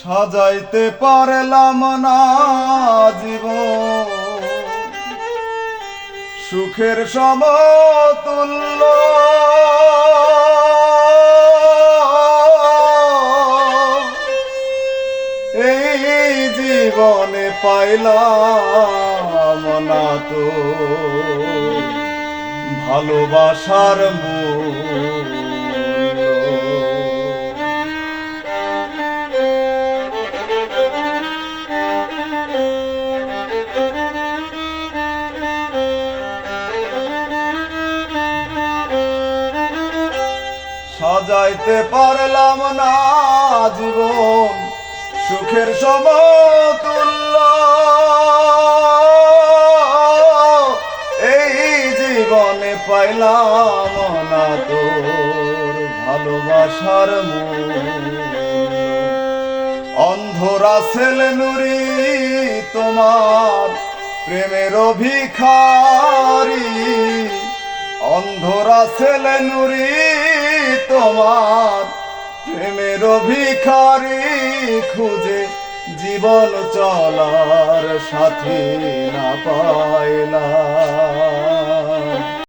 সাজাইতে পারলাম না জীবন। সুখের সমতুল্য। এই জীবনে পাইলাম না তো ভালোবাসার মূল্য সাজাইতে পারলাম না জীবন, সুখের সমতুল্য। এই জীবনে পাইলাম না তোর ভালোবাসার অন্ধরা ছেলে নুরি তোমার প্রেমের ভিখারি অন্ধরা ছেলে নুরি তোমার প্রেমের ভিখারি খুঁজে জীবন চলার সাথী না পাইলা